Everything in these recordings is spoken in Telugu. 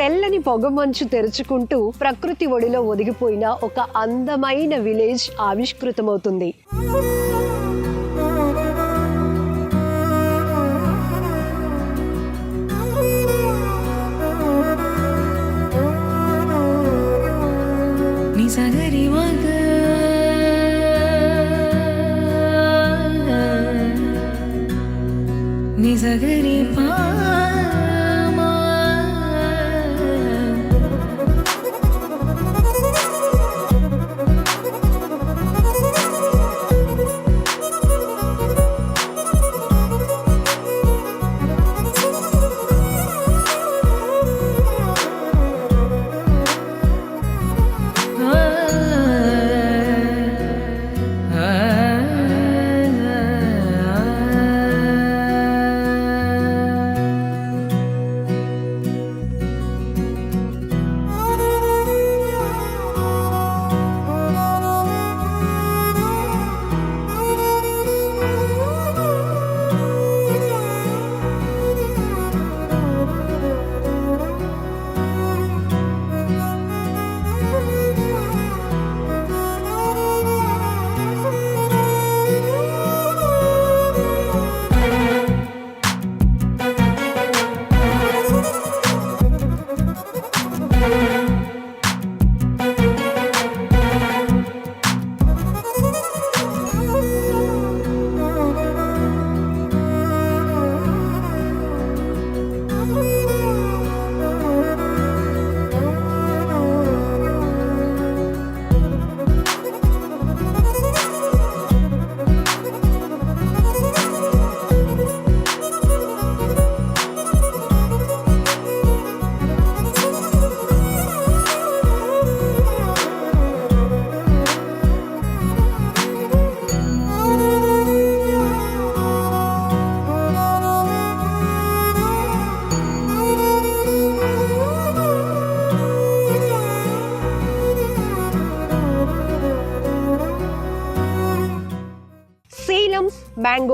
తెల్లని పొగమంచు తెరుచుకుంటూ ప్రకృతి ఒడిలో ఒదిగిపోయిన ఒక అందమైన విలేజ్ ఆవిష్కృతమవుతుంది. నిజగరి నిజగరి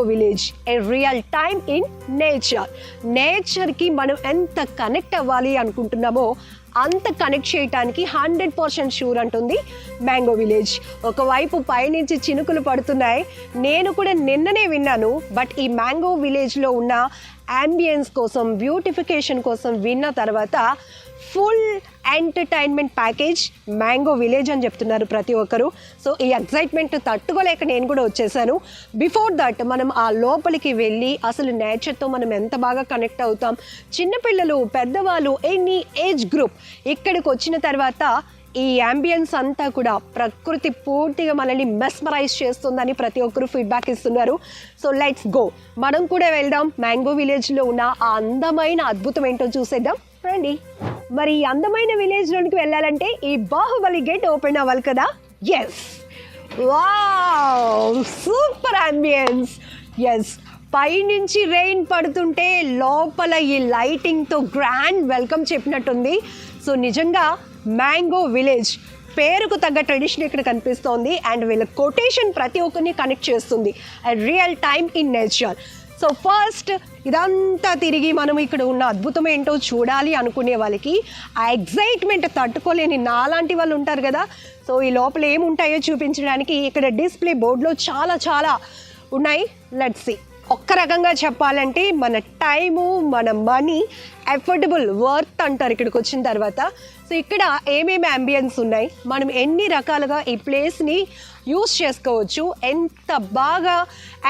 village a real time in nature నేచర్కి మనం ఎంత కనెక్ట్ అవ్వాలి అనుకుంటున్నామో అంత కనెక్ట్ చేయడానికి హండ్రెడ్ పర్సెంట్ షూర్ అంటుంది మ్యాంగో విలేజ్ ఒకవైపు పైనుంచి చినుకులు పడుతున్నాయి. నేను కూడా నిన్ననే విన్నాను బట్ ఈ మ్యాంగో విలేజ్లో ఉన్న యాంబియన్స్ కోసం బ్యూటిఫికేషన్ కోసం విన్న తర్వాత full entertainment package mango village అని చెప్తున్నారు ప్రతి ఒక్కరు. సో ఈ ఎక్సైట్మెంట్ తట్టుకోలేక నేను కూడా వచ్చేసాను. బిఫోర్ దట్ మనం ఆ లోపలికి వెళ్ళి అసలు నేచర్తో మనం ఎంత బాగా కనెక్ట్ అవుతాం? చిన్నపిల్లలు పెద్దవాళ్ళు ఎనీ ఏజ్ గ్రూప్ ఇక్కడికి వచ్చిన తర్వాత ఈ అంబియన్స్ అంతా కూడా ప్రకృతి పూర్తిగా మనల్ని మెస్మరైజ్ చేస్తుందని ప్రతి ఒక్కరు ఫీడ్బ్యాక్ ఇస్తున్నారు. సో లెట్స్ గో మనం కూడా వెళ్దాం. మ్యాంగో విలేజ్లో ఉన్న ఆ అందమైన అద్భుతం ఏంటో చూసేద్దాం. రండి. మరి ఈ అందమైన విలేజ్లోనికి వెళ్ళాలంటే ఈ బాహుబలి గేట్ ఓపెన్ అవ్వాలి కదా? Yes wow super ambience yes పైనుంచి రెయిన్ పడుతుంటే లోపల ఈ లైటింగ్తో గ్రాండ్ వెల్కమ్ చెప్పినట్టుంది. సో నిజంగా మ్యాంగో విలేజ్. పేరుకు తగ్గ ట్రెడిషన్ ఇక్కడ కనిపిస్తోంది అండ్ వీళ్ళ కొటేషన్ ప్రతి ఒక్కరిని కనెక్ట్ చేస్తుంది. And real time in nature so first ఇదంతా తిరిగి మనం ఇక్కడ ఉన్న అద్భుతం ఏంటో చూడాలి అనుకునే వాళ్ళకి ఆ ఎగ్జైట్మెంట్ తట్టుకోలేని నాలాంటి వాళ్ళు ఉంటారు కదా. సో ఈ లోపల ఏముంటాయో చూపించడానికి ఇక్కడ డిస్ప్లే బోర్డులో చాలా చాలా ఉన్నాయి. లెట్ సీ ఒక్క రకంగా చెప్పాలంటే మన టైము మన మనీ ఎఫర్డబుల్ వర్త్ అంటారు ఇక్కడికి వచ్చిన తర్వాత. సో ఇక్కడ ఏమేమి అంబియన్స్ ఉన్నాయి? మనం ఎన్ని రకాలుగా ఈ ప్లేస్ని యూస్ చేసుకోవచ్చు? ఎంత బాగా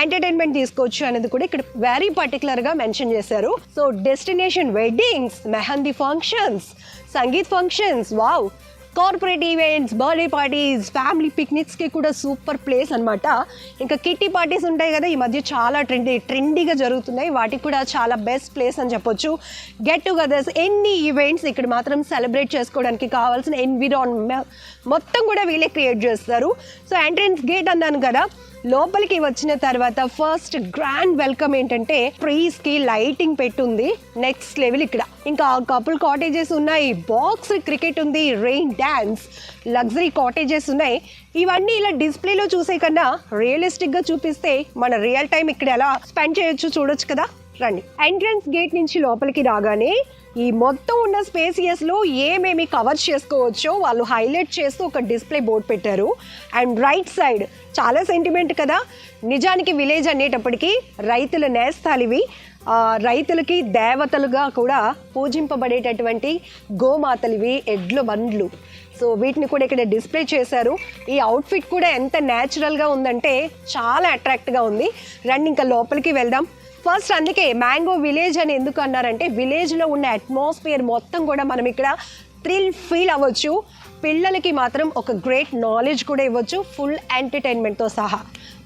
ఎంటర్టైన్మెంట్ తీసుకోవచ్చు అనేది కూడా ఇక్కడ వెరీ పర్టికులర్గా మెన్షన్ చేశారు. So destination weddings mehndi functions sangeet functions wow corporate events birthday parties family పిక్నిక్స్కి కూడా సూపర్ ప్లేస్ అనమాట ఇంకా కిట్టి పార్టీస్ ఉంటాయి కదా ఈ మధ్య చాలా ట్రెండీ ట్రెండీగా జరుగుతున్నాయి. వాటికి కూడా చాలా బెస్ట్ ప్లేస్ అని చెప్పొచ్చు. గెట్ టుగెదర్స్ ఎన్ని ఈవెంట్స్ ఇక్కడ మాత్రం సెలబ్రేట్ చేసుకోవడానికి కావాల్సిన ఎన్విరాన్మెంట్ మొత్తం కూడా వీళ్ళే క్రియేట్ చేస్తారు. సో ఎంట్రన్స్ గేట్ అన్నాను కదా లోపలికి వచ్చిన తర్వాత ఫస్ట్ గ్రాండ్ వెల్కమ్ ఏంటంటే ట్రీస్కి లైటింగ్ పెట్టుంది. నెక్స్ట్ లెవెల్ ఇక్కడ. ఇంకా కపుల్ కాటేజెస్ ఉన్నాయి. బాక్స్ క్రికెట్ ఉంది రెయిన్ డ్యాన్స్ లగ్జరీ కాటేజెస్ ఉన్నాయి. ఇవన్నీ ఇలా డిస్ప్లేలో చూసే కన్నా రియలిస్టిక్గా చూపిస్తే మన రియల్ టైం ఇక్కడ ఎలా స్పెండ్ చేయొచ్చు చూడొచ్చు కదా? రండి. ఎంట్రన్స్ గేట్ నుంచి లోపలికి రాగానే ఈ మొత్తం ఉన్న స్పేసియస్లో ఏమేమి కవర్ చేసుకోవచ్చో వాళ్ళు హైలైట్ చేస్తూ ఒక డిస్ప్లే బోర్డ్ పెట్టారు. అండ్ రైట్ సైడ్ చాలా సెంటిమెంట్ కదా? నిజానికి విలేజ్ అనేటప్పటికీ రైతుల నేస్తాలివి. రైతులకి దేవతలుగా కూడా పూజింపబడేటటువంటి గోమాతలివి ఎడ్ల బండ్లు. సో వీటిని కూడా ఇక్కడ డిస్ప్లే చేశారు. ఈ అవుట్ఫిట్ కూడా ఎంత న్యాచురల్గా ఉందంటే చాలా అట్రాక్ట్గా ఉంది. రండి ఇంకా లోపలికి వెళ్దాం. ఫస్ట్ అందుకే మ్యాంగో విలేజ్ అని ఎందుకు అన్నారంటే విలేజ్లో ఉన్న అట్మాస్ఫియర్ మొత్తం కూడా మనం ఇక్కడ థ్రిల్ ఫీల్ అవ్వచ్చు. పిల్లలకి మాత్రం ఒక గ్రేట్ నాలెడ్జ్ కూడా ఇవ్వచ్చు ఫుల్ ఎంటర్టైన్మెంట్తో సహా.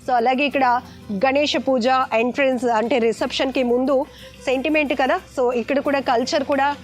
సో అలాగే ఇక్కడ గణేష పూజ ఎంట్రన్స్ అంటే రిసెప్షన్కి ముందు సెంటిమెంట్ కదా. సో ఇక్కడ కూడా కల్చర్ కూడా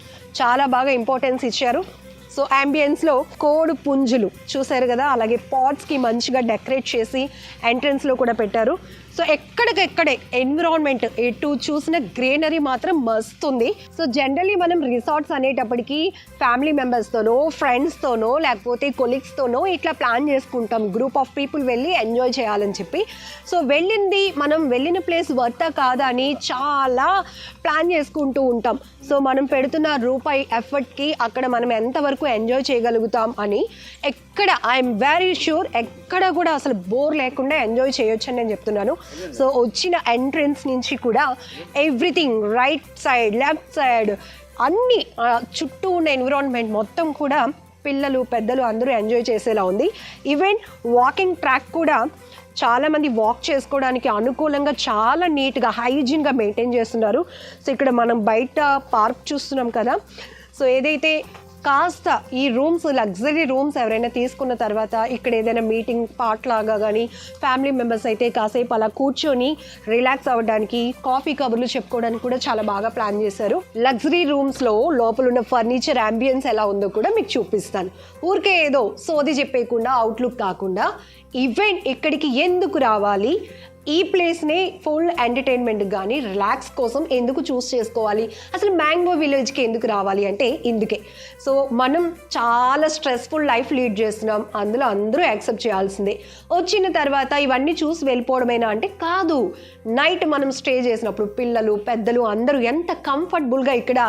చాలా బాగా ఇంపార్టెన్స్ ఇచ్చారు. సో అంబియన్స్లో కోడి పుంజులు చూశారు కదా? అలాగే పాట్స్కి మంచిగా డెకరేట్ చేసి ఎంట్రన్స్లో కూడా పెట్టారు. సో ఎక్కడికెక్కడే ఎన్విరాన్మెంట్ ఎటు చూసిన గ్రీనరీ మాత్రం మస్తు ఉంది. సో జనరలీ మనం రిసార్ట్స్ అనేటప్పటికి ఫ్యామిలీ మెంబర్స్తోనో ఫ్రెండ్స్తోనో లేకపోతే కొలీగ్స్తోనో ఇట్లా ప్లాన్ చేసుకుంటాం. గ్రూప్ ఆఫ్ పీపుల్ వెళ్ళి ఎంజాయ్ చేయాలని చెప్పి. సో వెళ్ళింది మనం వెళ్ళిన ప్లేస్ వర్తా కాదా అని చాలా ప్లాన్ చేసుకుంటూ ఉంటాం. సో మనం పెడుతున్న రూపాయి ఎఫర్ట్కి అక్కడ మనం ఎంతవరకు ఎంజాయ్ చేయగలుగుతాం అని ఎక్కడ ఐఎమ్ వెరీ షూర్ ఎక్కడ కూడా అసలు బోర్ లేకుండా ఎంజాయ్ చేయొచ్చు అని నేను చెప్తున్నాను. సో వచ్చిన ఎంట్రన్స్ నుంచి కూడా everything right side left side అన్ని చుట్టూ ఉన్న ఎన్విరాన్మెంట్ మొత్తం కూడా పిల్లలు పెద్దలు అందరూ ఎంజాయ్ చేసేలా ఉంది. ఈవెన్ వాకింగ్ ట్రాక్ కూడా చాలా మంది వాక్ చేసుకోవడానికి అనుకూలంగా చాలా నీట్గా హైజీన్గా మెయింటైన్ చేస్తున్నారు. సో ఇక్కడ మనం బయట పార్క్ చూస్తున్నాం కదా. సో ఏదైతే కాస్త ఈ రూమ్స్ లగ్జరీ రూమ్స్ ఎవరైనా తీసుకున్న తర్వాత ఇక్కడ ఏదైనా మీటింగ్ పార్ట్ లాగా కానీ ఫ్యామిలీ మెంబర్స్ అయితే కాసేపు అలా కూర్చొని రిలాక్స్ అవ్వడానికి కాఫీ కబుర్లు చెప్పుకోవడానికి కూడా చాలా బాగా ప్లాన్ చేశారు. లగ్జరీ రూమ్స్లో లోపల ఉన్న ఫర్నిచర్ అంబియన్స్ ఎలా ఉందో కూడా మీకు చూపిస్తాను. ఊరికే ఏదో సోది చెప్పేయకుండా అవుట్లుక్ కాకుండా ఈవెంట్ ఇక్కడికి ఎందుకు రావాలి ఈ ప్లేస్ని ఫుల్ ఎంటర్టైన్మెంట్ కానీ రిలాక్స్ కోసం ఎందుకు చూస్ చేసుకోవాలి? అసలు మ్యాంగో విలేజ్కి ఎందుకు రావాలి అంటే ఇందుకే. సో మనం చాలా స్ట్రెస్ఫుల్ లైఫ్ లీడ్ చేస్తున్నాం. అందులో అందరూ యాక్సెప్ట్ చేయాల్సిందే. వచ్చిన తర్వాత ఇవన్నీ చూసి వెళ్ళిపోవడమేనా అంటే కాదు. నైట్ మనం స్టే చేసినప్పుడు పిల్లలు పెద్దలు అందరూ ఎంత కంఫర్టబుల్గా ఇక్కడ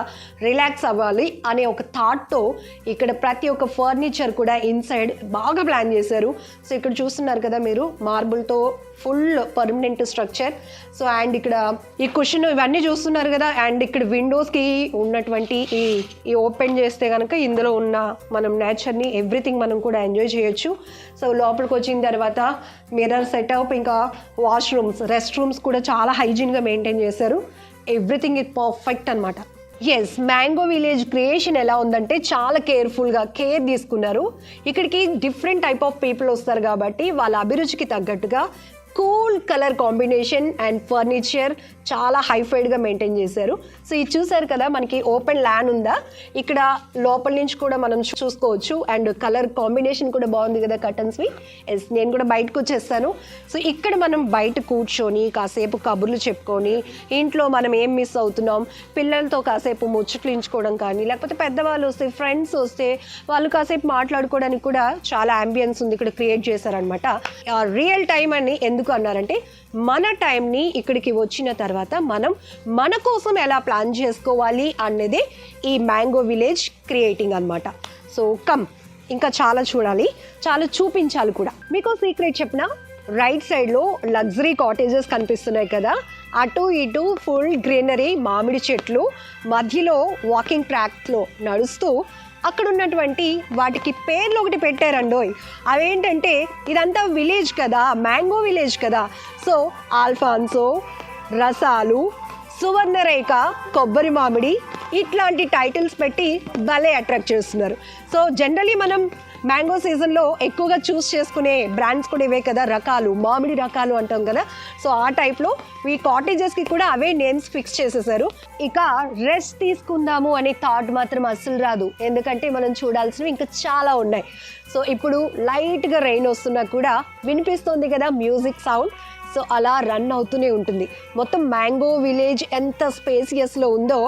రిలాక్స్ అవ్వాలి అనే ఒక థాట్తో ఇక్కడ ప్రతి ఒక్క ఫర్నిచర్ కూడా ఇన్సైడ్ బాగా ప్లాన్ చేశారు. సో ఇక్కడ చూస్తున్నారు కదా మీరు మార్బుల్తో full permanent structure. So and ఇక్కడ ఈ క్వశ్చన్ ఇవన్నీ చూస్తున్నారు కదా అండ్ ఇక్కడ విండోస్కి ఉన్నటువంటి ఈ ఈ ఓపెన్ చేస్తే కనుక ఇందులో ఉన్న మనం నేచర్ని ఎవ్రీథింగ్ మనం కూడా ఎంజాయ్ చేయొచ్చు. సో లోపలికి వచ్చిన తర్వాత మిర్రర్ సెటప్ ఇంకా వాష్రూమ్స్ రెస్ట్ రూమ్స్ కూడా చాలా హైజీన్గా మెయింటైన్ చేశారు. ఎవ్రీథింగ్ ఇట్ పర్ఫెక్ట్ అనమాట ఎస్ మ్యాంగో విలేజ్ క్రియేషన్ ఎలా ఉందంటే చాలా కేర్ఫుల్గా కేర్ తీసుకున్నారు. ఇక్కడికి డిఫరెంట్ టైప్ ఆఫ్ పీపుల్ వస్తారు కాబట్టి వాళ్ళ అభిరుచికి తగ్గట్టుగా cool colour combination and furniture చాలా హైఫైడ్గా మెయింటైన్ చేశారు. సో ఇది చూసారు కదా మనకి ఓపెన్ ల్యాండ్ ఉందా? ఇక్కడ లోపల నుంచి కూడా మనం చూసుకోవచ్చు. అండ్ కలర్ కాంబినేషన్ కూడా బాగుంది కదా కర్టన్స్వి ఎస్ నేను కూడా బయటకు వచ్చేస్తాను. సో ఇక్కడ మనం బయట కూర్చొని కాసేపు కబుర్లు చెప్పుకొని ఇంట్లో మనం ఏం మిస్ అవుతున్నాం? పిల్లలతో కాసేపు ముచ్చట్లించుకోవడం కానీ లేకపోతే పెద్దవాళ్ళు వస్తే ఫ్రెండ్స్ వస్తే వాళ్ళు కాసేపు మాట్లాడుకోవడానికి కూడా చాలా అంబియన్స్ ఉంది. ఇక్కడ క్రియేట్ చేశారనమాట రియల్ టైం అని ఎందుకు అన్నారంటే మన టైంని ఇక్కడికి వచ్చిన తర్వాత మనం మన కోసం ఎలా ప్లాన్ చేసుకోవాలి అన్నదే ఈ మ్యాంగో విలేజ్ క్రియేటింగ్ అన్నమాట. సో కమ్ ఇంకా చాలా చూడాలి. చాలా చూపించాలి కూడా. మీకు సీక్రెట్ చెప్పిన రైట్ సైడ్లో లగ్జరీ కాటేజెస్ కనిపిస్తున్నాయి కదా. అటు ఇటు ఫుల్ గ్రీనరీ మామిడి చెట్లు మధ్యలో వాకింగ్ ట్రాక్లో నడుస్తూ అక్కడ ఉన్నటువంటి వాటికి పేర్లు ఒకటి పెట్టారండోయ్. అవేంటంటే ఇదంతా విలేజ్ కదా మ్యాంగో విలేజ్ కదా. సో ఆల్ఫాన్సో రసాలు సువర్ణరేఖ కొబ్బరి మామిడి ఇట్లాంటి టైటిల్స్ పెట్టి భలే అట్రాక్ట్ చేస్తున్నారు. సో జనరలీ మనం మ్యాంగో సీజన్లో ఎక్కువగా చూస్ చేసుకునే బ్రాండ్స్ కూడా ఇవే కదా రకాలు. మామిడి రకాలు అంటాం కదా. సో ఆ టైప్లో ఈ కాటేజెస్కి కూడా అవే నేమ్స్ ఫిక్స్ చేసేసారు. ఇక రెస్ట్ తీసుకుందాము అనే థాట్ మాత్రం అస్సలు రాదు. ఎందుకంటే మనం చూడాల్సినవి ఇంకా చాలా ఉన్నాయి. సో ఇప్పుడు లైట్గా రెయిన్ వస్తున్నా కూడా వినిపిస్తుంది కదా మ్యూజిక్ సౌండ్. సో అలా రన్ అవుతూనే ఉంటుంది. మొత్తం మ్యాంగో విలేజ్ ఎంత స్పేసియస్లో ఉందో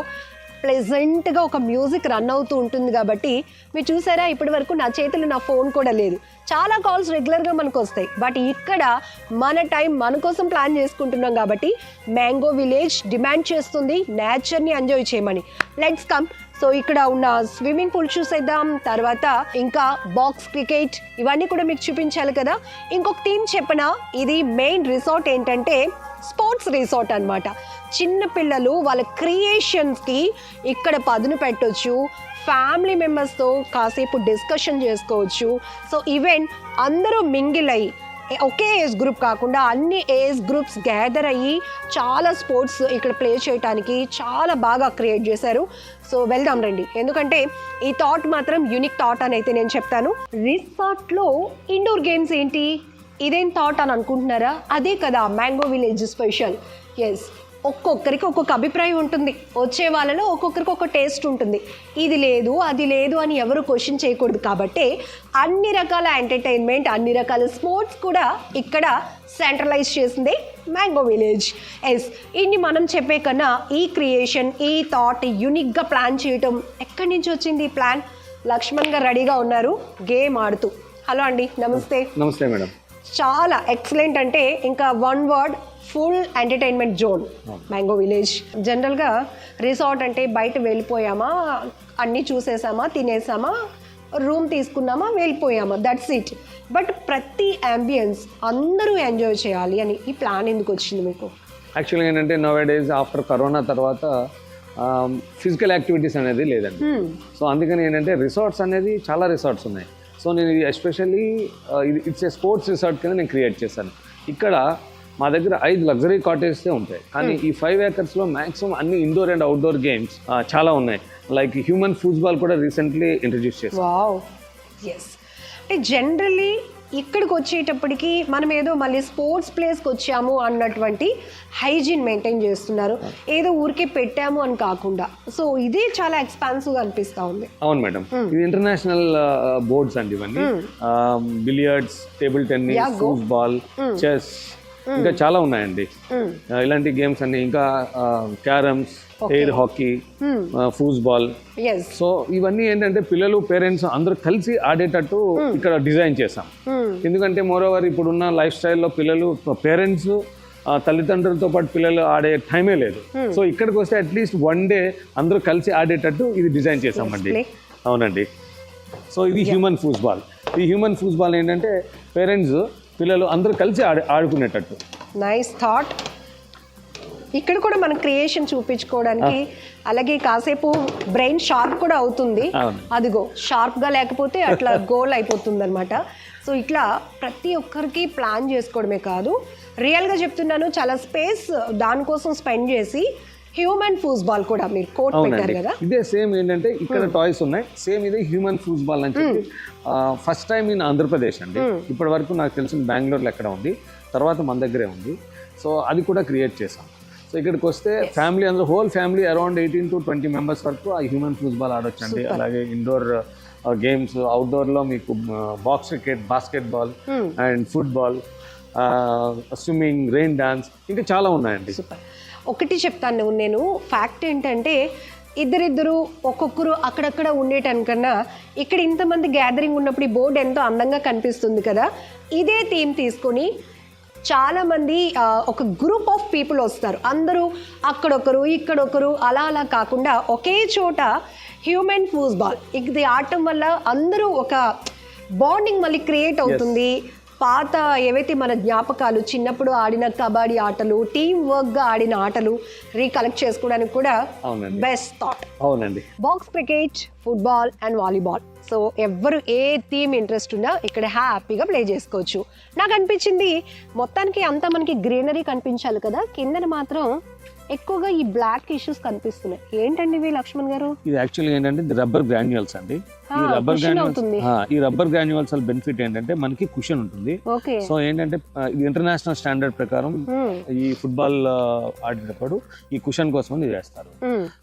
ప్లెజెంట్గా ఒక మ్యూజిక్ రన్ అవుతూ ఉంటుంది కాబట్టి మీరు చూసారా ఇప్పటి వరకు నా చేతిలో నా ఫోన్ కూడా లేదు. చాలా కాల్స్ రెగ్యులర్గా మనకు వస్తాయి. బట్ ఇక్కడ మన టైం మన కోసం ప్లాన్ చేసుకుంటున్నాం కాబట్టి మ్యాంగో విలేజ్ డిమాండ్ చేస్తుంది. నేచర్ని ఎంజాయ్ చేయమని. లెట్స్ కమ్ సో ఇక్కడ ఉన్న స్విమ్మింగ్ పూల్ చూసేద్దాం. తర్వాత ఇంకా బాక్స్ క్రికెట్ ఇవన్నీ కూడా మీకు చూపించాలి కదా. ఇంకొక థీమ్ చెప్పనా? ఇది మెయిన్ రిసార్ట్ ఏంటంటే స్పోర్ట్స్ రిసార్ట్ అనమాట చిన్న పిల్లలు వాళ్ళ క్రియేషన్స్కి ఇక్కడ పదును పెట్టొచ్చు. ఫ్యామిలీ మెంబర్స్తో కాసేపు డిస్కషన్ చేసుకోవచ్చు. సో ఈవెన్ అందరూ మింగిల్ అయ్యి ఒకే ఏజ్ గ్రూప్ కాకుండా అన్ని ఏజ్ గ్రూప్స్ గ్యాదర్ అయ్యి చాలా స్పోర్ట్స్ ఇక్కడ ప్లే చేయడానికి చాలా బాగా క్రియేట్ చేశారు. సో వెళ్దాం రండి. ఎందుకంటే ఈ థాట్ మాత్రం యూనిక్ థాట్ అని అయితే నేను చెప్తాను. రిసార్ట్లో ఇండోర్ గేమ్స్ ఏంటి? ఇదేం థాట్ అని అనుకుంటున్నారా? అదే కదా మ్యాంగో విలేజ్ స్పెషల్ ఎస్ ఒక్కొక్కరికి ఒక్కొక్క అభిప్రాయం ఉంటుంది. వచ్చే వాళ్ళలో ఒక్కొక్కరికి ఒక టేస్ట్ ఉంటుంది. ఇది లేదు అది లేదు అని ఎవరు క్వశ్చన్ చేయకూడదు కాబట్టి అన్ని రకాల ఎంటర్టైన్మెంట్ అన్ని రకాల స్పోర్ట్స్ కూడా ఇక్కడ సెంట్రలైజ్ చేసింది మ్యాంగో విలేజ్ ఎస్ ఇన్ని మనం చెప్పే కన్నా ఈ క్రియేషన్ ఈ థాట్ యూనిక్గా ప్లాన్ చేయటం ఎక్కడి నుంచి వచ్చింది ఈ ప్లాన్ లక్ష్మణ్ గారు రెడీగా ఉన్నారు. గేమ్ ఆడుతూ. హలో అండి. నమస్తే. నమస్తే మేడం. చాలా ఎక్సలెంట్ అంటే ఇంకా one word full entertainment zone mango village జనరల్గా రిసార్ట్ అంటే బయట వెళ్ళిపోయామా అన్నీ చూసేసామా తినేసామా రూమ్ తీసుకున్నామా వెళ్ళిపోయామా. దట్స్ ఇట్ బట్ ప్రతి అంబియన్స్ అందరూ ఎంజాయ్ చేయాలి అని ఈ ప్లాన్ ఎందుకు వచ్చింది మీకు? యాక్చువల్గా ఏంటంటే నవ్ డేస్ ఆఫ్టర్ కరోనా తర్వాత ఫిజికల్ యాక్టివిటీస్ అనేది లేదండి. Hmm. సో అందుకని ఏంటంటే రిసార్ట్స్ అనేది చాలా రిసార్ట్స్ ఉన్నాయి. సో నేను ఇది especially it's a sports resort కింద నేను క్రియేట్ చేశాను. ఇక్కడ మా దగ్గర ఐదు లగ్జరీ కాటేజెసే ఉంటాయి. కానీ ఈ ఫైవ్ ఏకర్స్లో మ్యాక్సిమం అన్ని ఇండోర్ అండ్ అవుట్డోర్ గేమ్స్ చాలా ఉన్నాయి. లైక్ హ్యూమన్ ఫుట్బాల్ కూడా రీసెంట్లీ ఇంట్రడ్యూస్ చేశాను జనరల్లీ ఇక్కడికి వచ్చేటప్పటికి మనం ఏదో మళ్ళీ స్పోర్ట్స్ ప్లేస్కి వచ్చాము అన్నటువంటి హైజీన్ మెయింటైన్ చేస్తున్నారు. ఏదో ఊరికే పెట్టాము అని కాకుండా. సో ఇదే చాలా ఎక్స్పాన్సివ్గా అనిపిస్తూ ఉంది. అవును మేడం. ఇది ఇంటర్నేషనల్ బోర్డ్స్ అండి ఇవన్నీ. Billiards table tennis. Football chess ఇంకా చాలా ఉన్నాయండి. ఇలాంటి గేమ్స్ అన్ని ఇంకా carroms air hockey football yes so ఇవన్నీ ఏంటంటే పిల్లలు పేరెంట్స్ అందరూ కలిసి ఆడేటట్టు ఇక్కడ డిజైన్ చేసాం ఎందుకంటే మోరోవర్ ఇప్పుడున్న లైఫ్ స్టైల్లో పిల్లలు పేరెంట్స్ తల్లిదండ్రులతో పాటు పిల్లలు ఆడే టైమే లేదు. సో ఇక్కడికి వస్తే అట్లీస్ట్ వన్ డే అందరూ కలిసి ఆడేటట్టు ఇది డిజైన్ చేసామండి. అవునండి. సో ఇది హ్యూమన్ ఫూట్బాల్ ఈ హ్యూమన్ ఫూట్బాల్ ఏంటంటే పేరెంట్స్ పిల్లలు అందరూ కలిసి ఆడు ఆడుకునేటట్టు. నైస్ థాట్ ఇక్కడ కూడా మన క్రియేషన్ చూపించుకోవడానికి అలాగే కాసేపు బ్రెయిన్ షార్ప్ కూడా అవుతుంది. అదిగో షార్ప్గా లేకపోతే అట్లా గోల్ అయిపోతుంది అనమాట సో ఇట్లా ప్రతి ఒక్కరికి ప్లాన్ చేసుకోవడమే కాదు. రియల్గా చెప్తున్నాను చాలా స్పేస్ దానికోసం స్పెండ్ చేసి హ్యూమన్ ఫుట్బాల్ కూడా మీరు కోట్ పెట్టారు కదా? ఇదే సేమ్ ఏంటంటే ఇక్కడ టాయ్స్ ఉన్నాయి. సేమ్ ఇదే హ్యూమన్ ఫుట్బాల్ అని చెప్పి ఫస్ట్ టైం ఇన్ ఆంధ్రప్రదేశ్ అండి. ఇప్పటి వరకు నాకు తెలిసిన బెంగళూరులో ఎక్కడ ఉంది తర్వాత మన దగ్గరే ఉంది. సో అది కూడా క్రియేట్ చేసాం సో ఇక్కడికి వస్తే ఫ్యామిలీ అందరూ whole family around eighteen to twenty members వరకు ఆ హ్యూమన్ ఫుట్బాల్ ఆడొచ్చండి. అలాగే ఇండోర్ గేమ్స్ అవుట్డోర్లో మీకు box cricket basketball and football swimming rain dance ఇంకా చాలా ఉన్నాయండి. ఒకటి చెప్తాను నేను. ఫ్యాక్ట్ ఏంటంటే ఇద్దరిద్దరు ఒక్కొక్కరు అక్కడక్కడ ఉండేటనికన్నా ఇక్కడ ఇంతమంది గ్యాదరింగ్ ఉన్నప్పుడు ఈ బోర్డు ఎంతో అందంగా కనిపిస్తుంది కదా. ఇదే థీమ్ తీసుకొని చాలామంది ఒక గ్రూప్ ఆఫ్ పీపుల్ వస్తారు. అందరూ అక్కడొకరు ఇక్కడొకరు అలా అలా కాకుండా ఒకే చోట హ్యూమన్ ఫూట్బాల్ ఇది ఆడటం వల్ల అందరూ ఒక బాండింగ్ మళ్ళీ క్రియేట్ అవుతుంది. పాత ఏవైతే మన జ్ఞాపకాలు చిన్నప్పుడు ఆడిన కబడ్డీ ఆటలు టీం వర్క్గా ఆడిన ఆటలు రీకలెక్ట్ చేసుకోవడానికి కూడా అవునండి. బెస్ట్ థాట్ అవునండి. Box cricket football and volleyball so ఎవ్వరు ఏ థీమ్ ఇంట్రెస్ట్ ఉన్నా ఇక్కడ హ్యాపీగా ప్లే చేసుకోవచ్చు. నాకు అనిపించింది మొత్తానికి అంతా మనకి గ్రీనరీ కనిపించాలి కదా కిందన మాత్రం ఎక్కువగా ఈ బ్లాక్ ఇష్యూస్ కనిపిస్తున్నాయి. ఏంటండి ఇవి లక్ష్మణ్ గారు? ఇది యాక్చువల్గా ఏంటంటే రబ్బర్ గ్రాన్యువల్స్ అండి. ఈ రబ్బర్. గ్రాన్యువల్స్ ఈ రబ్బర్ గ్రాన్యువల్స్ బెనిఫిట్ ఏంటంటే మనకి కుషన్ ఉంటుంది. సో ఏంటంటే ఇంటర్నేషనల్ స్టాండర్డ్ ప్రకారం ఈ ఫుట్బాల్ ఆడేటప్పుడు ఈ కుషన్ కోసం ఇది వేస్తారు.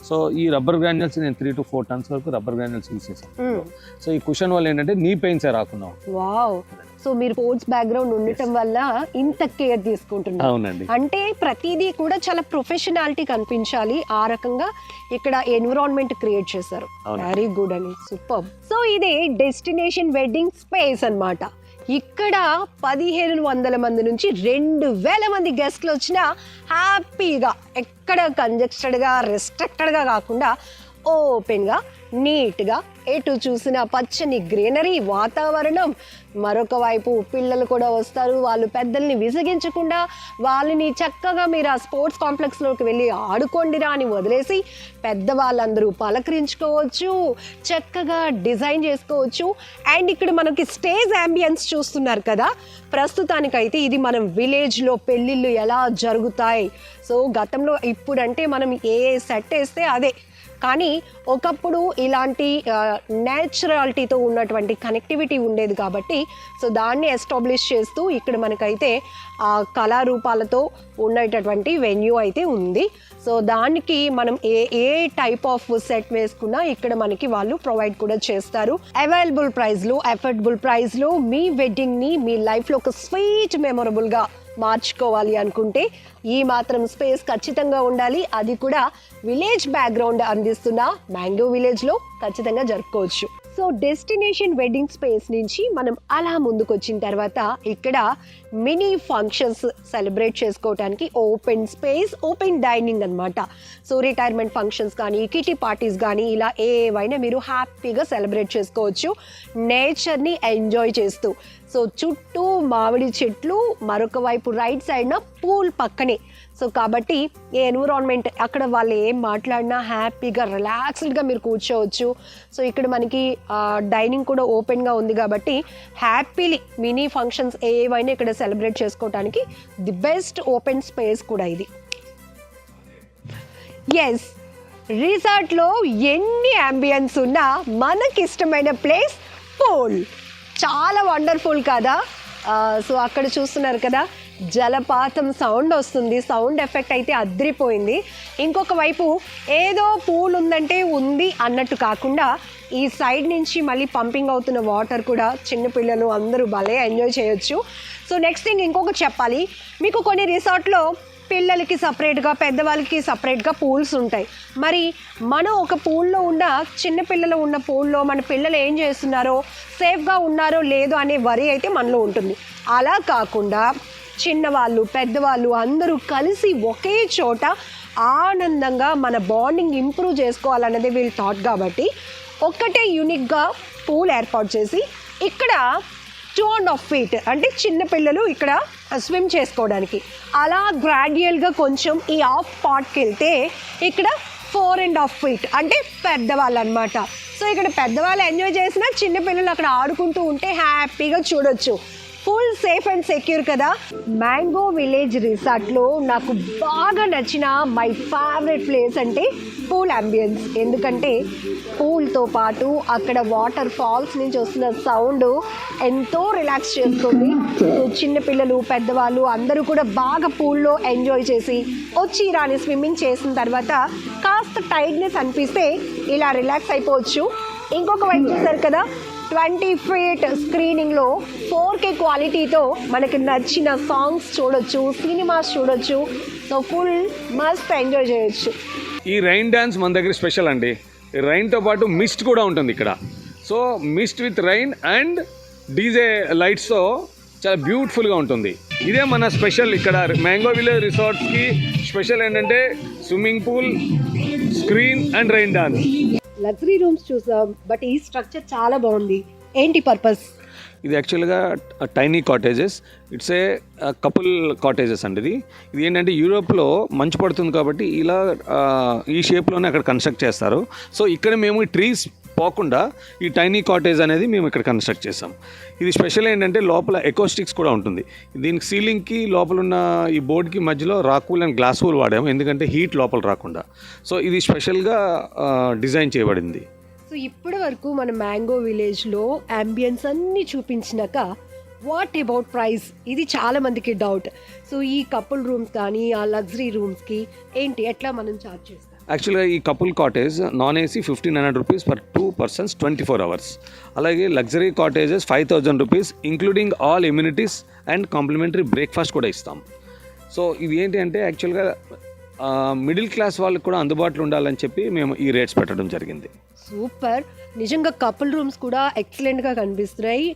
సో ఈ రబ్బర్ గ్రాన్యువల్స్ నేను త్రీ టు ఫోర్ టన్స్ వరకు రబ్బర్ గ్రాన్యువల్స్ యూస్ చేశాను. సో ఈ కుషన్ వల్ల ఏంటంటే నీ పెయిన్సే రాకుండా. వావ్ సో మీరు స్పోర్ట్స్ బ్యాక్గ్రౌండ్ ఉండటం వల్ల ఇంత కేర్ తీసుకుంటున్నారు. అవునండి. అంటే ప్రతిదీ కూడా చాలా ప్రొఫెషనాలిటీ కనిపించాలి. ఆ రకంగా ఇక్కడ ఎన్విరాన్మెంట్ క్రియేట్ చేశారు. వెరీ గుడ్ అని. సూపర్ సో ఇది డెస్టినేషన్ వెడ్డింగ్ స్పేస్ అన్నమాట. ఇక్కడ పదిహేను వందల మంది నుంచి రెండు వేల మంది గెస్ట్లు వచ్చినా హ్యాపీగా ఎక్కడ కంజెస్టెడ్గా రెస్ట్రిక్టెడ్గా కాకుండా ఓపెన్గా నీట్గా ఎటు చూసిన పచ్చని గ్రీనరీ వాతావరణం. మరొక వైపు పిల్లలు కూడా వస్తారు. వాళ్ళు పెద్దల్ని విసిగించకుండా వాళ్ళని చక్కగా మీరు ఆ స్పోర్ట్స్ కాంప్లెక్స్లోకి వెళ్ళి ఆడుకోండిరా అని వదిలేసి పెద్దవాళ్ళందరూ పలకరించుకోవచ్చు. చక్కగా డిజైన్ చేసుకోవచ్చు. అండ్ ఇక్కడ మనకి స్టేజ్ అంబియన్స్ చూస్తున్నారు కదా. ప్రస్తుతానికైతే ఇది మనం విలేజ్లో పెళ్ళిళ్ళు ఎలా జరుగుతాయి? సో గతంలో ఇప్పుడంటే మనం ఏ సెట్ వేస్తే అదే. కానీ ఒకప్పుడు ఇలాంటి నేచురాలిటీతో ఉన్నటువంటి కనెక్టివిటీ ఉండేది కాబట్టి సో దాన్ని ఎస్టాబ్లిష్ చేస్తూ ఇక్కడ మనకైతే ఆ కళారూపాలతో ఉండేటటువంటి వెన్యూ అయితే ఉంది. సో దానికి మనం ఏ ఏ టైప్ ఆఫ్ సెట్ వేసుకున్నా ఇక్కడ మనకి వాళ్ళు ప్రొవైడ్ కూడా చేస్తారు. అవైలబుల్ ప్రైస్లో అఫోర్డబుల్ ప్రైస్లో మీ వెడ్డింగ్ని మీ లైఫ్లో ఒక స్వీట్ మెమొరబుల్గా మార్చుకోవాలి అనుకుంటే ఈ మాత్రం స్పేస్ ఖచ్చితంగా ఉండాలి. అది కూడా విలేజ్ బ్యాక్గ్రౌండ్ అందిస్తున్న మ్యాంగో విలేజ్లో ఖచ్చితంగా జరుపుకోవచ్చు. సో డెస్టినేషన్ వెడ్డింగ్ స్పేస్ నుంచి మనం అలా ముందుకు వచ్చిన తర్వాత ఇక్కడ మినీ ఫంక్షన్స్ సెలబ్రేట్ చేసుకోవడానికి ఓపెన్ స్పేస్ ఓపెన్ డైనింగ్ అన్నమాట. సో రిటైర్మెంట్ ఫంక్షన్స్ కానీ కిటీ పార్టీస్ కానీ ఇలా ఏవైనా మీరు హ్యాపీగా సెలబ్రేట్ చేసుకోవచ్చు. నేచర్ని ఎంజాయ్ చేస్తూ. సో చుట్టూ మామిడి చెట్లు మరొక వైపు రైట్ సైడ్న పూల్ పక్కనే. సో కాబట్టి ఈ ఎన్విరాన్మెంట్ అక్కడ వాళ్ళు ఏం మాట్లాడినా హ్యాపీగా రిలాక్స్డ్గా మీరు కూర్చోవచ్చు. సో ఇక్కడ మనకి డైనింగ్ కూడా ఓపెన్గా ఉంది కాబట్టి హ్యాపీలీ మినీ ఫంక్షన్స్ ఏవైనా ఇక్కడ సెలబ్రేట్ చేసుకోవడానికి ది బెస్ట్ ఓపెన్ స్పేస్ కూడా ఇది. ఎస్ రిసార్ట్లో ఎన్ని అంబియన్స్ ఉన్నా మనకి ఇష్టమైన ప్లేస్ పూల్. చాలా వండర్ఫుల్ కదా. సో అక్కడ చూస్తున్నారు కదా జలపాతం సౌండ్ వస్తుంది. సౌండ్ ఎఫెక్ట్ అయితే అద్రిపోయింది. ఇంకొక వైపు ఏదో పూల్ ఉందంటే ఉంది అన్నట్టు కాకుండా ఈ సైడ్ నుంచి మళ్ళీ పంపింగ్ అవుతున్న వాటర్ కూడా చిన్నపిల్లలు అందరూ భలే ఎంజాయ్ చేయొచ్చు. సో నెక్స్ట్ థింగ్ ఇంకొక చెప్పాలి. మీకు కొన్ని రిసార్ట్లో పిల్లలకి సపరేట్గా పెద్దవాళ్ళకి సపరేట్గా పూల్స్ ఉంటాయి. మరి మనం ఒక పూల్లో ఉన్న చిన్నపిల్లలు ఉన్న పూల్లో మన పిల్లలు ఏం చేస్తున్నారో సేఫ్గా ఉన్నారో లేదో అనే వరి అయితే మనలో ఉంటుంది. అలా కాకుండా చిన్నవాళ్ళు పెద్దవాళ్ళు అందరూ కలిసి ఒకే చోట ఆనందంగా మన బాండింగ్ ఇంప్రూవ్ చేసుకోవాలన్నది వీళ్ళు థాట్ కాబట్టి ఒక్కటే యూనిక్గా పూల్ ఏర్పాటు చేసి ఇక్కడ టూ అండ్ హాఫ్ ఫీట్ అంటే చిన్నపిల్లలు ఇక్కడ స్విమ్ చేసుకోవడానికి. అలా గ్రాడ్యువల్గా కొంచెం ఈ హాఫ్ పార్ట్కి వెళ్తే ఇక్కడ ఫోర్ అండ్ హాఫ్ ఫీట్ అంటే పెద్దవాళ్ళు అనమాట సో ఇక్కడ పెద్దవాళ్ళు ఎంజాయ్ చేసినా చిన్నపిల్లలు అక్కడ ఆడుకుంటూ ఉంటే హ్యాపీగా చూడొచ్చు. ఫుల్ సేఫ్ అండ్ సెక్యూర్ కదా. మ్యాంగో విలేజ్ రిసార్ట్లో నాకు బాగా నచ్చిన మై ఫేవరెట్ ప్లేస్ అంటే పూల్ అంబియన్స్. ఎందుకంటే పూల్తో పాటు అక్కడ వాటర్ ఫాల్స్ నుంచి వస్తున్న సౌండ్ ఎంతో రిలాక్స్ చేస్తుంది. చిన్నపిల్లలు పెద్దవాళ్ళు అందరూ కూడా బాగా పూల్లో ఎంజాయ్ చేసి వచ్చి రాని స్విమ్మింగ్ చేసిన తర్వాత కాస్త టైర్డ్నెస్ అనిపిస్తే ఇలా రిలాక్స్ అయిపోవచ్చు. ఇంకొక వైపు చూసారు కదా ట్వంటీ ఫీట్ స్క్రీనింగ్లో ఫోర్ కే క్వాలిటీతో మనకి నచ్చిన సాంగ్స్ చూడొచ్చు సినిమాస్ చూడొచ్చు. సో ఫుల్ మస్త్ ఎంజాయ్ చేయొచ్చు. ఈ రైన్ డ్యాన్స్ మన దగ్గర స్పెషల్ అండి. రైన్తో పాటు మిస్ట్ కూడా ఉంటుంది ఇక్కడ. So mist with rain and DJ లైట్స్తో చాలా బ్యూటిఫుల్గా ఉంటుంది. ఇదే మన స్పెషల్ ఇక్కడ మ్యాంగో విలేజ్ రిసార్ట్స్కి స్పెషల్ ఏంటంటే swimming pool screen and rain dance luxury rooms చూసాం బట్ ఈ స్ట్రక్చర్ చాలా బాగుంది. ఏంటి పర్పస్? ఇది యాక్చువల్గా tiny cottages. It's a couple cottages అండి ఇది. ఇది ఏంటంటే యూరోప్లో మంచు పడుతుంది కాబట్టి ఇలా ఈ షేప్లోనే అక్కడ కన్స్ట్రక్ట్ చేస్తారు. సో ఇక్కడ మేము ట్రీస్ పోకుండా ఈ టైనీ కాటేజ్ అనేది మేము ఇక్కడ కన్స్ట్రక్ట్ చేసాం ఇది స్పెషల్ ఏంటంటే లోపల ఎకోస్టిక్స్ కూడా ఉంటుంది. దీనికి సీలింగ్కి లోపల ఉన్న ఈ బోర్డ్కి మధ్యలో రాకూల్ అండ్ గ్లాస్ వూల్ వాడాము. ఎందుకంటే హీట్ లోపల రాకుండా. సో ఇది స్పెషల్గా డిజైన్ చేయబడింది. సో ఇప్పటి వరకు మన మ్యాంగో విలేజ్లో అంబియన్స్ అన్నీ చూపించినాక వాట్ అబౌట్ ప్రైస్ ఇది చాలా మందికి డౌట్ సో ఈ కపుల్ రూమ్స్ కానీ ఆ లగ్జరీ రూమ్స్కి ఏంటి? ఎట్లా మనం చార్జ్ చేస్తాం? యాక్చువల్గా ఈ couple cottage non AC fifteen hundred rupees per two persons twenty four hours అలాగే luxury cottages five thousand rupees including all immunities and complimentary breakfast కూడా ఇస్తాం. సో ఇది ఏంటి అంటే యాక్చువల్గా మిడిల్ క్లాస్ వాళ్ళకి కూడా అందుబాటులో ఉండాలని చెప్పి మేము ఈ రేట్స్ పెట్టడం జరిగింది. సూపర్ నిజంగా కపుల్ రూమ్స్ కూడా ఎక్సలెంట్గా కనిపిస్తున్నాయి.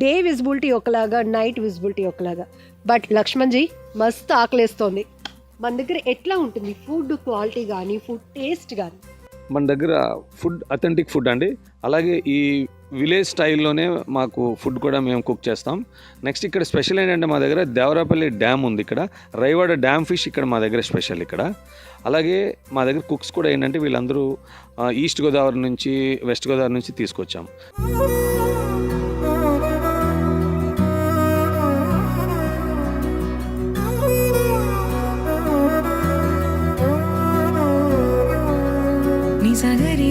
డే విజిబిలిటీ ఒకలాగా నైట్ విజిబిలిటీ ఒకలాగా. బట్ లక్ష్మణ్ జీ మస్తు ఆకలేస్తోంది. మన దగ్గర ఎట్లా ఉంటుంది? ఫుడ్ క్వాలిటీ కానీ ఫుడ్ టేస్ట్ కానీ మన దగ్గర ఫుడ్ అథెంటిక్ ఫుడ్ అండి. అలాగే ఈ విలేజ్ స్టైల్లోనే మాకు ఫుడ్ కూడా మేము కుక్ చేస్తాం. నెక్స్ట్ ఇక్కడ స్పెషల్ ఏంటంటే మా దగ్గర దేవరాపల్లి డ్యామ్ ఉంది ఇక్కడ. రైవాడ డ్యామ్ ఫిష్ ఇక్కడ మా దగ్గర స్పెషల్ ఇక్కడ. అలాగే మా దగ్గర కుక్స్ కూడా ఏంటంటే వీళ్ళందరూ ఈస్ట్ గోదావరి నుంచి వెస్ట్ గోదావరి నుంచి తీసుకొచ్చాం. నిజగరి